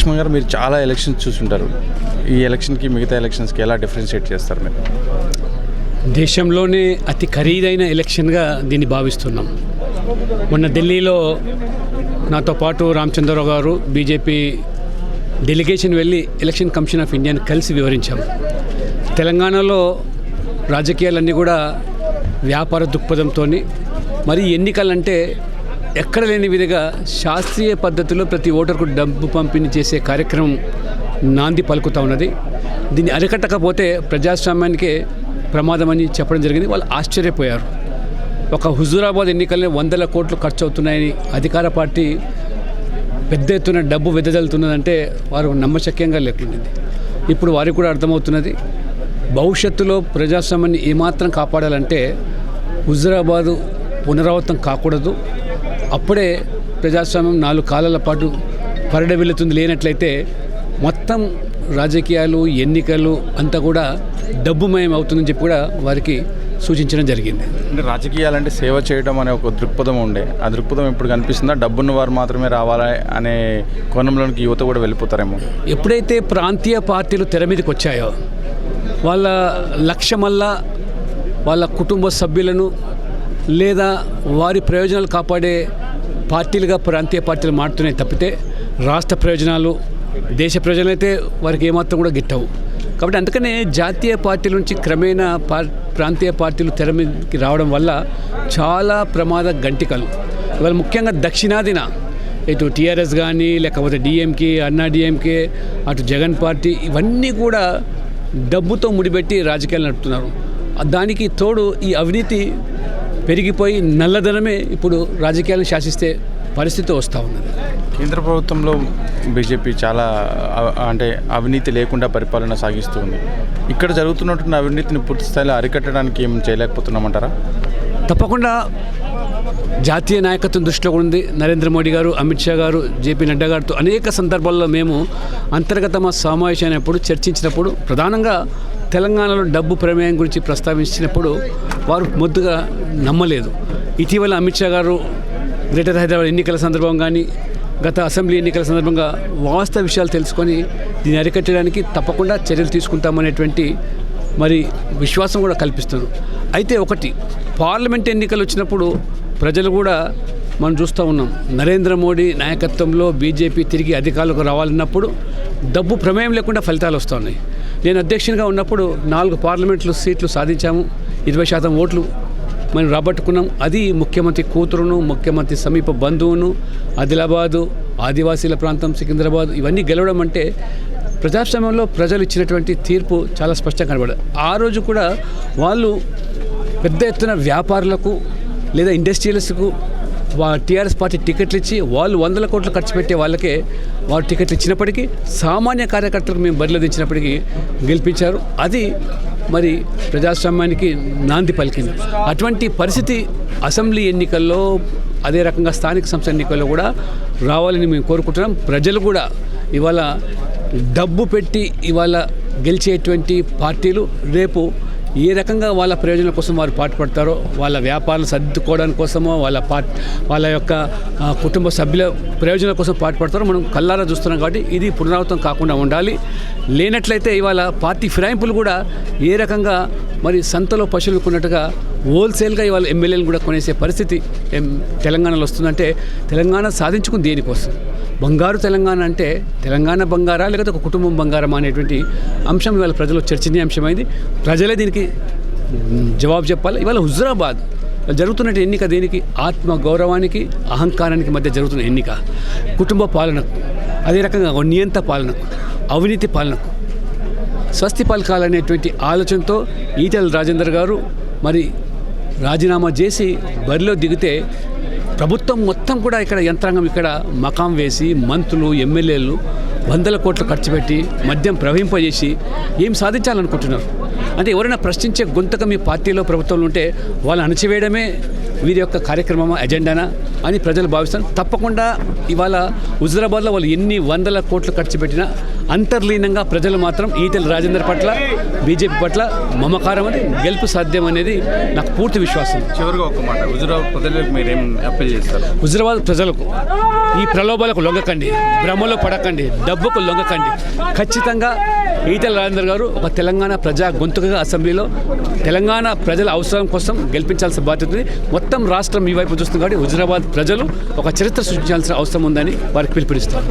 లక్ష్మణ్ గారు మీరు చాలా ఎలక్షన్స్ చూసుంటారు. ఈ ఎలక్షన్కి మిగతా ఎలక్షన్స్కి ఎలా డిఫరెన్షియేట్ చేస్తారు మీరు? దేశంలోనే అతి ఖరీదైన ఎలక్షన్గా దీన్ని భావిస్తున్నాం. మొన్న ఢిల్లీలో నాతో పాటు రామచంద్రరావు గారు బీజేపీ డెలిగేషన్ వెళ్ళి ఎలక్షన్ కమిషన్ ఆఫ్ ఇండియాని కలిసి వివరించాం తెలంగాణలో రాజకీయాలన్నీ కూడా వ్యాపార దృక్పథంతో మరి ఎన్నికలంటే ఎక్కడ లేని విధంగా శాస్త్రీయ పద్ధతిలో ప్రతి ఓటర్కు డబ్బు పంపిణీ చేసే కార్యక్రమం నాంది పలుకుతా ఉన్నది. దీన్ని అరికట్టకపోతే ప్రజాస్వామ్యానికే ప్రమాదమని చెప్పడం జరిగింది. వాళ్ళు ఆశ్చర్యపోయారు. ఒక హుజూరాబాద్ ఎన్నికల్లో వందల కోట్లు ఖర్చు అవుతున్నాయని అధికార పార్టీ పెద్ద ఎత్తున డబ్బు వెదజల్లుతున్నదంటే వారు నమ్మశక్యంగా లేకుండింది. ఇప్పుడు వారికి కూడా అర్థమవుతున్నది. భవిష్యత్తులో ప్రజాస్వామ్యాన్ని ఏమాత్రం కాపాడాలంటే హుజూరాబాదు పునరావృతం కాకూడదు. అప్పుడే ప్రజాస్వామ్యం నాలుగు కాలాల పాటు పరిడవిల్లుతుంది లేనట్లయితే మొత్తం రాజకీయాలు ఎన్నికలు అంతా కూడా డబ్బుమయం అవుతుందని చెప్పి కూడా వారికి సూచించడం జరిగింది. అంటే రాజకీయాలంటే సేవ చేయడం అనే ఒక దృక్పథం ఉండే. ఆ దృక్పథం ఇప్పుడు కనిపిస్తుందా? డబ్బున్న వారు మాత్రమే రావాలా అనే కోణంలోనికి యువత కూడా వెళ్ళిపోతారేమో. ఎప్పుడైతే ప్రాంతీయ పార్టీలు తెర మీదకి వచ్చాయో వాళ్ళ లక్ష్యమల్లా వాళ్ళ కుటుంబ సభ్యులను లేదా వారి ప్రయోజనాలు కాపాడే పార్టీలుగా ప్రాంతీయ పార్టీలు మారుతున్నాయి తప్పితే రాష్ట్ర ప్రయోజనాలు దేశ ప్రయోజనాలు అయితే వారికి ఏమాత్రం కూడా గిట్టవు. కాబట్టి అందుకనే జాతీయ పార్టీల నుంచి క్రమేణా పార్ ప్రాంతీయ పార్టీలు తెర మీదకి రావడం వల్ల చాలా ప్రమాద గంటికలు. ఇవాళ ముఖ్యంగా దక్షిణాదిన ఇటు టీఆర్ఎస్ కానీ లేకపోతే డిఎంకే అన్నా డిఎంకే అటు జగన్ పార్టీ ఇవన్నీ కూడా డబ్బుతో ముడిపెట్టి రాజకీయాలు నడుపుతున్నారు. దానికి తోడు ఈ అవినీతి పెరిగిపోయి నల్లధనమే ఇప్పుడు రాజకీయాలను శాసిస్తే పరిస్థితి వస్తూ ఉన్నది. కేంద్ర ప్రభుత్వంలో బీజేపీ చాలా అంటే అవినీతి లేకుండా పరిపాలన సాగిస్తూ ఉంది. ఇక్కడ జరుగుతున్నటువంటి అవినీతిని పూర్తి స్థాయిలో అరికట్టడానికి ఏం చేయలేకపోతున్నామంటారా? తప్పకుండా జాతీయ నాయకత్వం దృష్టిలో ఉంది. నరేంద్ర మోడీ గారు అమిత్ షా గారు జేపీ నడ్డా గారితో అనేక సందర్భాల్లో మేము అంతర్గత మా సమావేశమైనప్పుడు చర్చించినప్పుడు ప్రధానంగా తెలంగాణలో డబ్బు ప్రమేయం గురించి ప్రస్తావించినప్పుడు వారు మొద్దుగా నమ్మలేదు. ఇటీవల అమిత్ షా గారు గ్రేటర్ హైదరాబాద్ ఎన్నికల సందర్భం కానీ గత అసెంబ్లీ ఎన్నికల సందర్భంగా వాస్తవ విషయాలు తెలుసుకొని దీన్ని అరికట్టడానికి తప్పకుండా చర్యలు తీసుకుంటామనేటువంటి మరి విశ్వాసం కూడా కల్పిస్తుంది అయితే ఒకటి పార్లమెంట్ ఎన్నికలు వచ్చినప్పుడు ప్రజలు కూడా మనం చూస్తూ ఉన్నాం. నరేంద్ర మోడీ నాయకత్వంలో బీజేపీ తిరిగి అధికారులకు రావాలన్నప్పుడు డబ్బు ప్రమేయం లేకుండా ఫలితాలు వస్తున్నాయి నేను అధ్యక్షునిగా ఉన్నప్పుడు నాలుగు పార్లమెంట్లు సీట్లు సాధించాము. ఇరవై శాతం ఓట్లు మనం రాబట్టుకున్నాం. అది ముఖ్యమంత్రి కూతురును ముఖ్యమంత్రి సమీప బంధువును ఆదిలాబాదు ఆదివాసీల ప్రాంతం సికింద్రాబాద్ ఇవన్నీ గెలవడం అంటే ప్రజాస్వామ్యంలో ప్రజలు ఇచ్చినటువంటి తీర్పు చాలా స్పష్టంగా కనబడదు. ఆ రోజు కూడా వాళ్ళు పెద్ద ఎత్తున వ్యాపారులకు లేదా ఇండస్ట్రియలిస్ట్కు టీఆర్ఎస్ పార్టీ టికెట్లు ఇచ్చి వాళ్ళు వందల కోట్లు ఖర్చు పెట్టే వాళ్ళకే వారు టికెట్లు ఇచ్చినప్పటికీ సామాన్య కార్యకర్తలకు మేము బరిలో దించినప్పటికీ గెలిపించారు. అది మరి ప్రజాస్వామ్యానికి నాంది పలికింది. అటువంటి పరిస్థితి అసెంబ్లీ ఎన్నికల్లో అదే రకంగా స్థానిక సంస్థ ఎన్నికల్లో కూడా రావాలని మేము కోరుకుంటున్నాం. ప్రజలు కూడా ఇవాళ డబ్బు పెట్టి ఇవాళ గెలిచేటువంటి పార్టీలు రేపు ఏ రకంగా వాళ్ళ ప్రయోజనం కోసం వారు పాటుపడతారో వాళ్ళ వ్యాపారం సర్దుకోవడానికి కోసమో వాళ్ళ పా వాళ్ళ యొక్క కుటుంబ సభ్యుల ప్రయోజనం కోసం పాటుపడతారో మనం కల్లారా చూస్తున్నాం కాబట్టి ఇది పునరావృతం కాకుండా ఉండాలి. లేనట్లయితే ఇవాళ పార్టీ ఫిరాయింపులు కూడా ఏ రకంగా మరి సంతలో పశువులు కొన్నట్టుగా హోల్సేల్గా ఇవాళ ఎమ్మెల్యేలు కూడా కొనేసే పరిస్థితి తెలంగాణలో వస్తుందంటే తెలంగాణ సాధించుకుని దేనికోసం? బంగారు తెలంగాణ అంటే తెలంగాణ బంగారా లేకపోతే ఒక కుటుంబం బంగారం అనేటువంటి అంశం ఇవాళ ప్రజలు చర్చనీయాంశమైంది ప్రజలే దీనికి జవాబు చెప్పాలి. ఇవాళ హుజురాబాద్ జరుగుతున్న ఎన్నిక దేనికి? ఆత్మ గౌరవానికి అహంకారానికి మధ్య జరుగుతున్న ఎన్నిక. కుటుంబ పాలనకు అదే రకంగా నియంత పాలనకు అవినీతి పాలనకు. స్వస్తి పలకాలనేటువంటి ఆలోచనతో ఈటెల రాజేందర్ గారు మరి రాజీనామా చేసి బరిలో దిగితే ప్రభుత్వం మొత్తం కూడా ఇక్కడ యంత్రాంగం ఇక్కడ మకాం వేసి మంత్రులు ఎమ్మెల్యేలు వందల కోట్లు ఖర్చు పెట్టి మద్యం ప్రవహింపజేసి ఏం సాధించాలనుకుంటున్నారు? అంటే ఎవరైనా ప్రశ్నించే గొంతక మీ పార్టీలో ప్రభుత్వంలో ఉంటే వాళ్ళు అణచివేయడమే వీరి యొక్క కార్యక్రమం ఎజెండానా అని ప్రజలు భావిస్తారు. తప్పకుండా ఇవాళ హుజరాబాద్లో వాళ్ళు ఎన్ని వందల కోట్లు ఖర్చు పెట్టినా అంతర్లీనంగా ప్రజలు మాత్రం ఈటెల రాజేందర్ పట్ల బీజేపీ పట్ల మమకారం అని గెలుపు సాధ్యం అనేది నాకు పూర్తి విశ్వాసం. చివరిగా ఒక మాట హుజురాబాద్ ప్రజలకు మీరేం అప్పీల్ చేస్తారు? హుజరాబాద్ ప్రజలకు ఈ ప్రలోభాలకు లొంగకండి. భ్రమలో పడకండి. డబ్బుకు లొంగకండి. ఖచ్చితంగా ఈటల రాజేందర్ గారు ఒక తెలంగాణ ప్రజా గొంతుకగా అసెంబ్లీలో తెలంగాణ ప్రజల అవసరం కోసం గెలిపించాల్సిన బాధ్యత ఉంది మొత్తం రాష్ట్రం ఈ వైపు చూస్తుంది కాబట్టి హుజరాబాద్ ప్రజలు ఒక చరిత్ర సృష్టించాల్సిన అవసరం ఉందని వారికి పిలుపునిస్తారు.